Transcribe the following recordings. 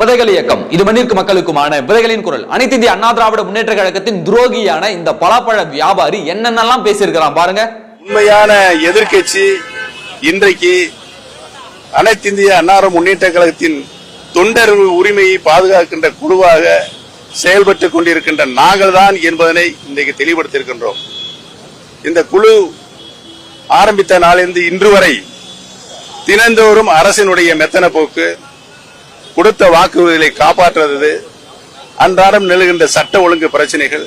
விதைகள் இயக்கம். இது மண்ணிற்கு மக்களுக்குமான விதைகளின் குரல். அனைத்து இந்திய அண்ணா திராவிட முன்னேற்ற கழகத்தின் துரோகியான இந்த பலாப்பழ வியாபாரி என்னென்னலாம் பேசியிருக்கிறான் பாருங்க. உண்மையான எதிர்க்கட்சி இன்றைக்கு அனைத்து இந்திய அன்னார முன்னேற்ற கழகத்தின் தொண்டர் உரிமையை பாதுகாக்கின்ற குழுவாக செயல்பட்டுக் கொண்டிருக்கின்ற நாங்கள் தான் என்பதனை இன்றைக்கு தெளிவுபடுத்தியிருக்கின்றோம். இந்த குழு ஆரம்பித்த நாளிலிருந்து இன்று வரை தினந்தோறும் அரசினுடைய மெத்தன போக்கு கொடுத்த வாக்குறுதிகளை காப்பாற்றுவது அன்றாடம் நிலவுகின்ற சட்ட ஒழுங்கு பிரச்சனைகள்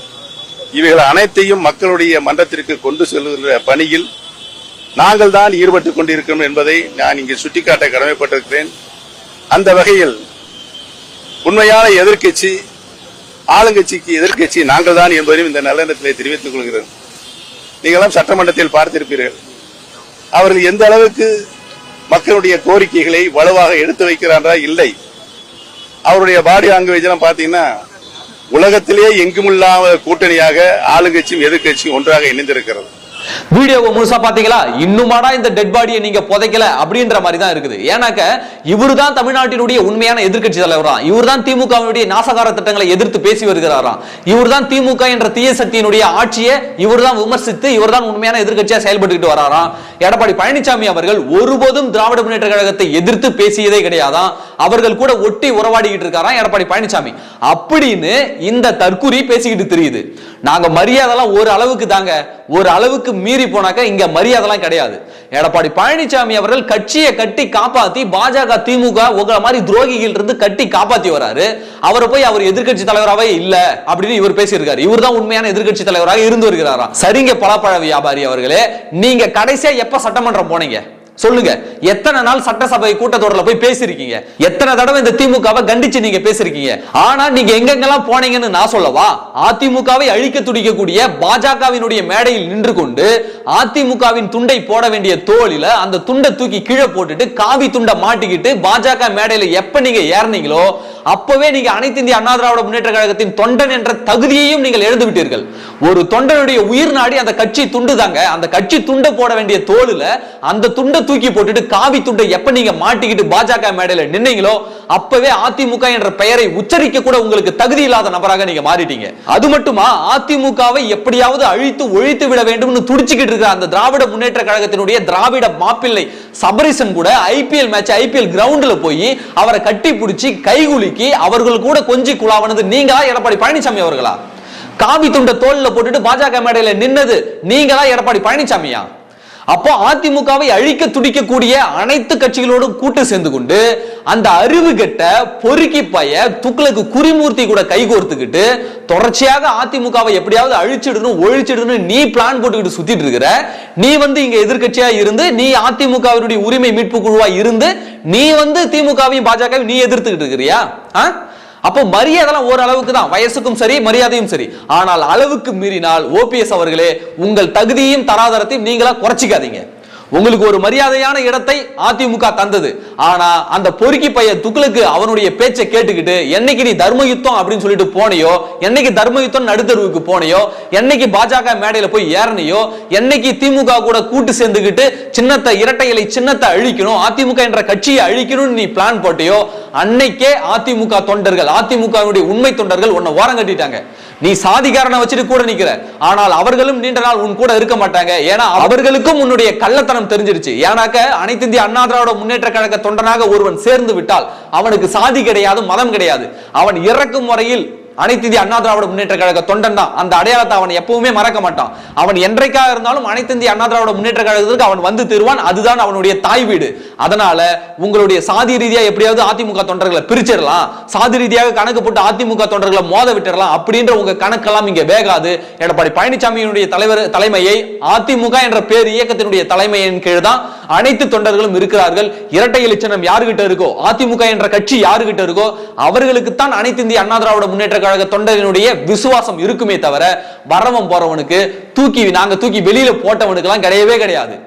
இவைகள் அனைத்தையும் மக்களுடைய மன்றத்திற்கு கொண்டு செல்கின்ற பணியில் நாங்கள் தான் ஈடுபட்டுக் கொண்டிருக்கிறோம் என்பதை நான் இங்கு சுட்டிக்காட்ட கடமைப்பட்டிருக்கிறேன். அந்த வகையில் உண்மையான எதிர்க்கட்சி ஆளுங்கட்சிக்கு எதிர்க்கட்சி நாங்கள் தான் என்பதையும் இந்த நல்லெண்ணத்திலே தெரிவித்துக் கொள்கிறேன். நீங்களும் சட்டமன்றத்தில் பார்த்திருப்பீர்கள். அவர்கள் எந்த அளவுக்கு மக்களுடைய கோரிக்கைகளை வலுவாக எடுத்து வைக்கிறாரா இல்லை. அவருடைய பாடி லாங்குவேஜ் எல்லாம் பாத்தீங்கன்னா உலகத்திலேயே எங்குமில்லாத கூட்டணியாக ஆளுங்கட்சியும் எதிர்க்கட்சியும் ஒன்றாக இணைந்திருக்கிறது. வீடியோவை முழுசா பாத்தீங்களா இன்னுமாடா இந்த டெட் பாடியை நீங்க புதைக்கல அப்படின்ற மாதிரி தான் இருக்குது. ஏன்னாக்க இவரு தான் தமிழ்நாட்டினுடைய உண்மையான எதிர்கட்சி தலைவரா. இவர் தான் திமுகவினுடைய நாசகார திட்டங்களை எதிர்த்து பேசி வருகிறாராம் இவர் தான் திமுக என்ற தீய சக்தியினுடைய ஆட்சியை இவர் தான் விமர்சித்து இவர் தான் உண்மையான எதிர்க்கட்சியா செயல்பட்டுக்கிட்டு வராராம் எடப்பாடி பழனிசாமி அவர்கள் ஒருபோதும் திராவிட முன்னேற்ற கழகத்தை எதிர்த்து பேசியதே கிடையாதான் அவர்கள் கூட ஒட்டி உறவாடிக்கிட்டு இருக்காராம் எடப்பாடி பழனிசாமி அப்படின்னு இந்த தற்குறி பேசிக்கிட்டு தெரியுது. நாங்க மரியாதைலாம் ஒரு அளவுக்கு தாங்க. ஒரு அளவுக்கு மீறி போனாக்க இங்க மரியாதைலாம் கிடையாது. எடப்பாடி பழனிசாமி அவர்கள் கட்சியை கட்டி காப்பாத்தி பாஜக திமுக உங்களை மாதிரி துரோகிகள் இருந்து கட்டி காப்பாத்தி வராரு. அவரை போய் அவர் எதிர்க்கட்சி தலைவராகவே இல்ல அப்படின்னு இவர் பேசியிருக்காரு. இவர் தான் உண்மையான எதிர்கட்சி தலைவராக இருந்து வருகிறாராம். சரிங்க பழப்பழ வியாபாரி அவர்களே நீங்க கடைசியா எப்ப சட்டமன்றம் போனீங்க? சொல்லுங்க. எத்தனை நாள் சட்டசபை கூட்டத்தொடர்ல போய் பேசிருக்கீங்க எத்தனை தடவை இந்த திமுகவை கண்டிச்சு நீங்க பேசிருக்கீங்க ஆனா நீங்க எங்கெங்கெல்லாம் போனீங்கன்னு நான் சொல்லவா? அதிமுகவை அழிக்க துடிக்கக்கூடிய பாஜகவினுடைய மேடையில் நின்று கொண்டு அதிமுகவின் துண்டை போட வேண்டிய தோளில அந்த துண்டை தூக்கி கீழே போட்டுட்டு காவி துண்டை மாட்டிக்கிட்டு பாஜக மேடையில எப்ப நீங்க ஏறினீங்களோ அப்பவே நீங்க அனைத்து இந்திய அண்ணா திராவிட முன்னேற்ற கழகத்தின் தொண்டன் என்ற தகுதியையும் நீங்கள் எழுந்து விட்டீர்கள் ஒரு தொண்டனுடைய உயிர் நாடி அந்த கட்சி துண்டு தாங்க அந்த கட்சி துண்டை போட வேண்டிய தோலுல அந்த துண்டை தூக்கி போட்டுட்டு காவி துண்டை எப்ப நீங்க மாட்டிக்கிட்டு பாஜக மேடையில நின்னீங்களோ அப்பவே அதிமுக என்ற பெயரை உச்சரிக்க கூட உங்களுக்கு தகுதி இல்லாத நபராக நீங்க மாறிட்டீங்க. அது மட்டுமா? அதிமுகவை எப்படியாவது அழித்து ஒழித்து விட வேண்டும்னு துடிச்சுக்கிட்டு இருக்கிற அந்த திராவிட முன்னேற்ற கழகத்தினுடைய திராவிட மாப்பிள்ளை சபரிசன் கூட ஐபிஎல் மேட்ச் ஐபிஎல் கிரவுண்ட்ல போய் அவரை கட்டி பிடிச்சி கைகுலுக்கி அவர்கள் கூட கொஞ்சி குழாவனது நீங்களா எடப்பாடி பழனிசாமி அவர்களா? காவி துண்ட தோல்ல போட்டுட்டு பாஜக மேடையில நின்னது நீங்களா எடப்பாடி பழனிசாமியா? அப்போ அதிமுகவை அழிக்க துடிக்கக்கூடிய அனைத்து கட்சிகளோடும் கூட்டு சேர்ந்து கொண்டு அந்த அறிவு கெட்ட பொறுக்கி பைய துக்களுக்கு குறிமூர்த்தி கூட கைகோர்த்துக்கிட்டு தொடர்ச்சியாக அதிமுகவை எப்படியாவது அழிச்சிடணும் ஒழிச்சிடணும் நீ பிளான் போட்டுக்கிட்டு சுத்திட்டு இருக்கிற நீ வந்து இங்க எதிர்கட்சியா இருந்து நீ அதிமுகவினுடைய உரிமை மீட்பு குழுவா இருந்து நீ வந்து திமுகவையும் பாஜகவையும் நீ எதிர்த்துக்கிட்டு இருக்கிறியா ஆ? அப்போ மரியாதைலாம் ஓரளவுக்கு தான். வயசுக்கும் சரி மரியாதையும் சரி. ஆனால் அளவுக்கு மீறினால் ஓபிஎஸ் அவர்களே உங்கள் தகுதியும் தராதரத்தையும் நீங்களா குறைச்சிக்காதீங்க. உங்களுக்கு ஒரு மரியாதையான இடத்தை அதிமுக தந்தது. ஆனா அந்த பொறுக்கி பைய துக்களுக்கு அவனுடைய பேச்சை கேட்டுக்கிட்டு என்னைக்கு நீ தர்ம யுத்தம் அப்படின்னு சொல்லிட்டு போனையோ என்னைக்கு தர்ம யுத்தம் நடுத்தருவுக்கு போனியோ என்னைக்கு பாஜக மேடையில போய் ஏறனையோ என்னைக்கு திமுக கூட கூட்டு சேர்ந்துக்கிட்டு சின்னத்தை இரட்டை இலை சின்னத்தை அழிக்கணும் அதிமுக என்ற கட்சியை அழிக்கணும்னு நீ பிளான் போட்டியோ அன்னைக்கே அதிமுக தொண்டர்கள் அதிமுகவுடைய உண்மை தொண்டர்கள் உன்னை ஓரம் கட்டிட்டாங்க. நீ சாதிகாரனை வச்சுட்டு கூட நிக்கிற. ஆனால் அவர்களும் நீண்ட நாள் உன் கூட இருக்க மாட்டாங்க. ஏன்னா அவர்களுக்கும் உன்னுடைய கள்ளத்தனம் தெரிஞ்சிருச்சு. ஏன்னாக்க அனைத்து இந்திய அண்ணா திராவிட முன்னேற்ற கழக தொண்டனாக ஒருவன் சேர்ந்து விட்டால் அவனுக்கு சாதி கிடையாது மதம் கிடையாது. அவன் இறக்கும் முறையில் அனைத்து இந்திய அண்ணா திராவிட முன்னேற்ற கழக தொண்டன் தான். அந்த அடையாளத்தை அவன் எப்பவுமே மறக்க மாட்டான். அவன் என்றைக்காக இருந்தாலும் அனைத்து இந்திய அண்ணா திராவிட முன்னேற்ற கழகத்திற்கு அவன் வந்து திருவான். அதுதான் அவனுடைய தாய் வீடு. அதனால உங்களுடைய சாதி ரீதியா எப்படியாவது அதிமுக தொண்டர்களை பிரிச்சிடலாம். சாதி ரீதியாக கணக்கு போட்டு அதிமுக தொண்டர்களை மோத விட்டுடலாம். அப்படின்ற உங்க கணக்கெல்லாம் இங்க வேகாது. எடப்பாடி பழனிசாமியினுடைய தலைவர் தலைமையை அதிமுக என்ற பேர் இயக்கத்தினுடைய தலைமையின் கீழ் தான் அனைத்து தொண்டர்களும் இருக்கிறார்கள். இரட்டை இலட்சணம் யாருகிட்ட இருக்கோ அதிமுக என்ற கட்சி யாருகிட்ட இருக்கோ அவர்களுக்கு தான் அனைத்து இந்திய அண்ணா திராவிட முன்னேற்ற கழக தொண்டரினுடைய விசுவாசம் இருக்குமே தவிர வரவன் போறவனுக்கு தூக்கி நாங்க தூக்கி வெளியில போட்டவனுக்கு எல்லாம் கிடையவே கிடையாது.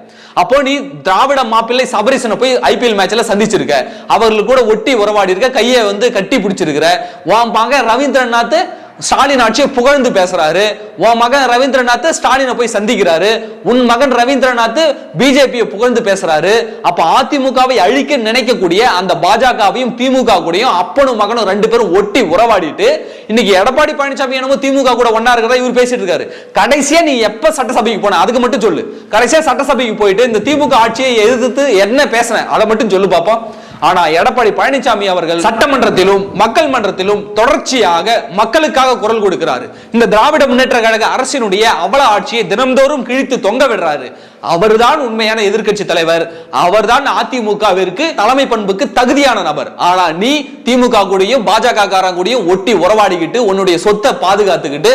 அப்போ நீ திராவிட மாப்பிள்ளை சபரிசனை போய் ஐபிஎல் மேட்ச்ல சந்திச்சிருக்க. அவர்கள் கூட ஒட்டி உறவாடி இருக்க கையை வந்து கட்டி பிடிச்சிருக்கிற. வாம்பாங்க ரவீந்திரநாத் ஸ்டாலின் ஆட்சியை புகழ்ந்து பேசுறாரு. உன் மகன் ரவீந்திரநாத் ஸ்டாலினை போய் சந்திக்கிறாரு. உன் மகன் ரவீந்திரநாத் பிஜேபியை புகழ்ந்து பேசுறாரு. அப்ப அதிமுகவை அழிக்க நினைக்கக்கூடிய அந்த பாஜகவையும் திமுக கூடயும் அப்பனும் மகனும் ரெண்டு பேரும் ஒட்டி உறவாடிட்டு இன்னைக்கு எடப்பாடி பழனிசாமி என்னமோ திமுக கூட ஒன்னா இருக்கிறதா இவர் பேசிட்டு இருக்காரு. கடைசியா நீ எப்ப சட்டசபைக்கு போன? அதுக்கு மட்டும் சொல்லு. கடைசியா சட்டசபைக்கு போயிட்டு இந்த திமுக ஆட்சியை எதிர்த்து என்ன பேசுனேன் அதை மட்டும் சொல்லு பாப்போம். ஆனா எடப்பாடி பழனிசாமி அவர்கள் சட்டமன்றத்திலும் மக்கள் மன்றத்திலும் தொடர்ச்சியாக மக்களுக்காக குரல் கொடுக்கிறாரு. இந்த திராவிட முன்னேற்ற கழக அரசினுடைய அவல ஆட்சியை தினம்தோறும் கிழித்து தொங்க விடுறாரு. அவர்தான் உண்மையான எதிர்க்கட்சி தலைவர். அவர்தான் அதிமுகவிற்கு தலைமை பண்புக்கு தகுதியான நபர். ஆனா நீ திமுக கூடயும் பாஜக காரங்க கூடயும் ஒட்டி உறவாடிக்கிட்டு உன்னுடைய சொத்தை பாதுகாத்துக்கிட்டு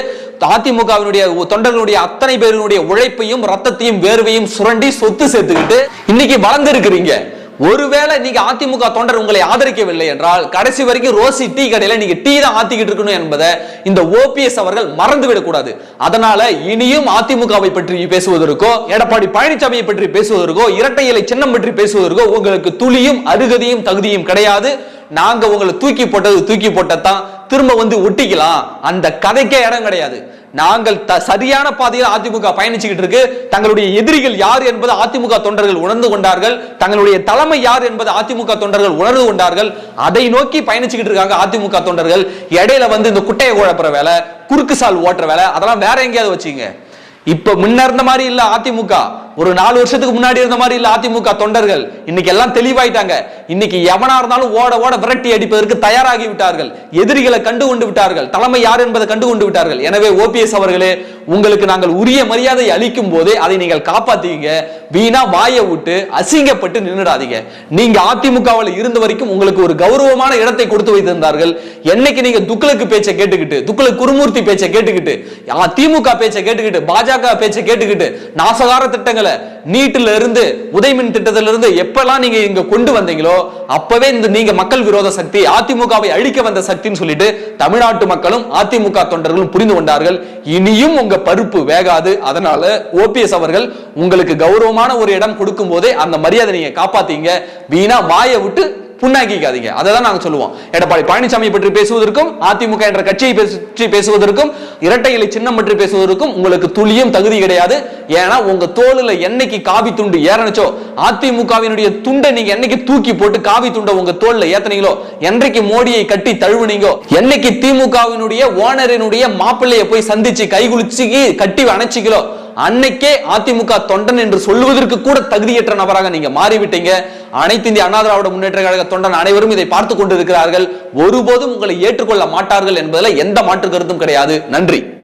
அதிமுகவினுடைய தொண்டர்களுடைய அத்தனை பேருடைய உழைப்பையும் ரத்தத்தையும் வேர்வையும் சுரண்டி சொத்து சேர்த்துக்கிட்டு இன்னைக்கு வளர்ந்து இருக்கிறீங்க ஒருவேளை நீங்க அதிமுக தொண்டர் உங்களை ஆதரிக்கவில்லை என்றால் கடைசி வரைக்கும் ரோசி டீ கடையில நீங்க டீ தான் ஆத்திக்கிட்டு இருக்கணும் என்பதை இந்த ஓபிஎஸ் அவர்கள் மறந்து விடக்கூடாது அதனால இனியும் அதிமுகவை பற்றி பேசுவதற்கோ எடப்பாடி பழனிசாமியை பற்றி பேசுவதற்கோ இரட்டை இலை சின்னம் பற்றி பேசுவதற்கோ உங்களுக்கு துளியும் அருகதையும் தகுதியும் கிடையாது. நாங்க உங்களை தூக்கி போட்டது தூக்கி போட்டதான் திரும்ப வந்து ஒட்டிக்கலாம். அந்த கதைக்கே இடம் கிடையாது. நாங்கள் த- சரியான பாதையில் அதிமுக பயணிச்சுக்கிட்டு இருக்கு. தங்களுடைய எதிரிகள் யார் என்பது அதிமுக தொண்டர்கள் உணர்ந்து கொண்டார்கள். தங்களுடைய தலைமை யார் என்பது அதிமுக தொண்டர்கள் உணர்ந்து கொண்டார்கள். அதை நோக்கி பயணிச்சுக்கிட்டு இருக்காங்க அதிமுக தொண்டர்கள். இடையில வந்து இந்த குட்டையை குழப்புற வேலை குறுக்கு சால் ஓட்டுற வேலை அதெல்லாம் வேற எங்கேயாவது வச்சுங்க இப்ப முன்ன இருந்த மாதிரி இல்ல அதிமுக. ஒரு நாலு வருஷத்துக்கு முன்னாடி இருந்த மாதிரி இல்ல அதிமுக தொண்டர்கள். இன்னைக்கு எல்லாம் தெளிவாயிட்டாங்க. இன்னைக்கு எவனா இருந்தாலும் ஓட ஓட விரட்டி அடிப்பதற்கு தயாராகி விட்டார்கள். எதிரிகளை கண்டு கொண்டு விட்டார்கள். தலைமை யார் என்பதை கண்டு கொண்டு விட்டார்கள். எனவே ஓபிஎஸ் அவர்களே உங்களுக்கு நாங்கள் உரிய மரியாதை அளிக்கும் போதே அதை நீங்கள் காப்பாத்தீங்க. வீணா வாயை விட்டு அசிங்கப்பட்டு நின்றுடாதீங்க நீங்க அதிமுகவில் இருந்த வரைக்கும் உங்களுக்கு ஒரு கௌரவமான இடத்தை கொடுத்து வைத்திருந்தார்கள். என்னைக்கு நீங்க துக்களுக்கு பேச்சை கேட்டுக்கிட்டு துக்களுக்கு குருமூர்த்தி பேச்சை கேட்டுக்கிட்டு திமுக பேச்சை கேட்டுக்கிட்டு பாஜக பேச்சை கேட்டுக்கிட்டு நாசகார திட்டங்களை நீட்டில இருந்து உதயமின் திட்டத்தில இருந்து எப்பெல்லாம் நீங்க இங்க கொண்டு வந்தீங்களோ அப்பவே இந்த நீங்க மக்கள் விரோத சக்தி அதிமுகவை அழிக்க வந்த சக்தின்னு சொல்லிட்டு தமிழ்நாட்டு மக்களும் அதிமுக தொண்டர்களும் புரிந்து கொண்டார்கள். இனியும் உங்க பருப்பு வேகாது. அதனால ஓபிஎஸ் அவர்கள் உங்களுக்கு கௌரவமான ஒரு இடம் கொடுக்கும் போதே அந்த மரியாதை நீங்க காப்பாத்தீங்க. வீணா வாயை விட்டு புண்ணாக்கிக்காதீங்க. அதை தான் நாங்கள் சொல்லுவோம். எடப்பாடி பழனிசாமி பற்றி பேசுவதற்கும் அதிமுக என்ற கட்சியை பற்றி பேசுவதற்கும் இரட்டை இலை சின்னம் பற்றி பேசுவதற்கும் உங்களுக்கு துளியும் தகுதி கிடையாது. ஏன்னா உங்க தோலுல என்னைக்கு காவி துண்டு ஏறனுச்சோ அதிமுகவினுடைய துண்டை நீங்க என்னைக்கு தூக்கி போட்டு காவி துண்டை உங்க தோல்ல ஏத்தனீங்களோ என்றைக்கு மோடியை கட்டி தழுவுனீங்களோ என்னைக்கு திமுகவினுடைய ஓனரினுடைய மாப்பிள்ளையை போய் சந்திச்சு கைகுளிச்சு கட்டி அணைச்சிக்கலோ அன்னைக்கே அதிமுக தொண்டன் என்று சொல்லுவதற்கு கூட தகுதியற்ற நபராக நீங்க மாறிவிட்டீங்க. அனைத்து இந்திய அண்ணா திராவிட முன்னேற்ற கழக தொண்டன் அனைவரும் இதை பார்த்து கொண்டிருக்கிறார்கள். ஒருபோதும் உங்களை ஏற்றுக்கொள்ள மாட்டார்கள் என்பதில் எந்த மாற்று கருத்தும் கிடையாது. நன்றி.